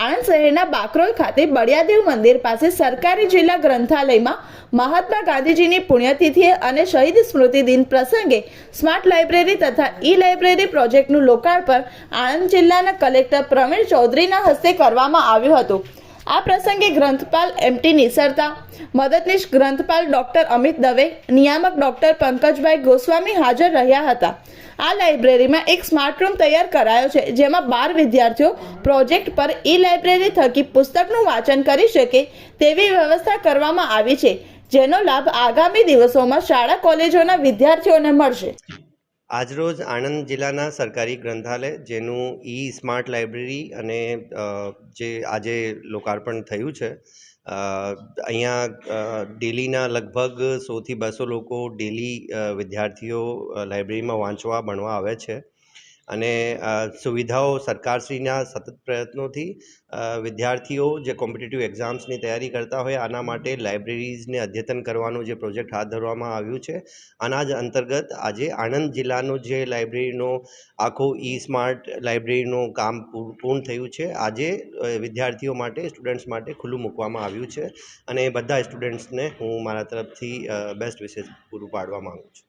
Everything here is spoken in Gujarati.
આણંદ શહેરના બાકરોલ ખાતે બળિયાદેવ મંદિર પાસે સરકારી જિલ્લા ગ્રંથાલયમાં મહાત્મા ગાંધીજીની પુણ્યતિથિ અને શહીદ સ્મૃતિ દિન પ્રસંગે સ્માર્ટ લાઇબ્રેરી તથા ઈ લાઇબ્રેરી પ્રોજેક્ટનું લોકાર્પણ આણંદ જિલ્લાના કલેક્ટર પ્રવીણ ચૌધરીના હસ્તે કરવામાં આવ્યું હતું. આ પ્રસંગે ગ્રંથપાલ એમટી નિસરતા, મદદનીશ ગ્રંથપાલ ડોક્ટર અમિત દવે, નિયામક ડોક્ટર પંકજભાઈ ગોસ્વામી હાજર રહ્યા હતા. આ લાઇબ્રેરીમાં એક સ્માર્ટ રૂમ તૈયાર કરાયો છે, જેમાં બાર વિદ્યાર્થીઓ પ્રોજેક્ટ પર ઈ લાઇબ્રેરી થકી પુસ્તકનું વાંચન કરી શકે તેવી વ્યવસ્થા કરવામાં આવી છે, જેનો લાભ આગામી દિવસોમાં શાળા કોલેજોના વિદ્યાર્થીઓને મળશે. આજરોજ આણંદ જિલ્લાના સરકારી ગ્રંથાલય, જેનું ઈ સ્માર્ટ લાઇબ્રેરી અને જે આજે લોકાર્પણ થયું છે અહીંયા ડેલીના લગભગ સોથી બસો લોકો ડેલી વિદ્યાર્થીઓ લાઇબ્રેરીમાં વાંચવા, ભણવા આવે છે. અને સુવિધાઓ સરકારશ્રીના સતત પ્રયત્નોથી વિદ્યાર્થીઓ જે કોમ્પિટિટિવ એક્ઝામ્સની તૈયારી કરતા હોય, આના માટે લાઇબ્રેરીઝને અદ્યતન કરવાનું જે પ્રોજેક્ટ હાથ ધરવામાં આવ્યું છે, આના જ અંતર્ગત આજે આણંદ જિલ્લાનો જે લાઇબ્રેરીનો આખો ઈ સ્માર્ટ લાઇબ્રેરીનું કામ પૂર્ણ થયું છે, આજે વિદ્યાર્થીઓ માટે, સ્ટુડન્ટ્સ માટે ખુલ્લું મૂકવામાં આવ્યું છે, અને બધા સ્ટુડન્ટ્સને હું મારા તરફથી બેસ્ટ વિશેષ પૂરું પાડવા માગું છું.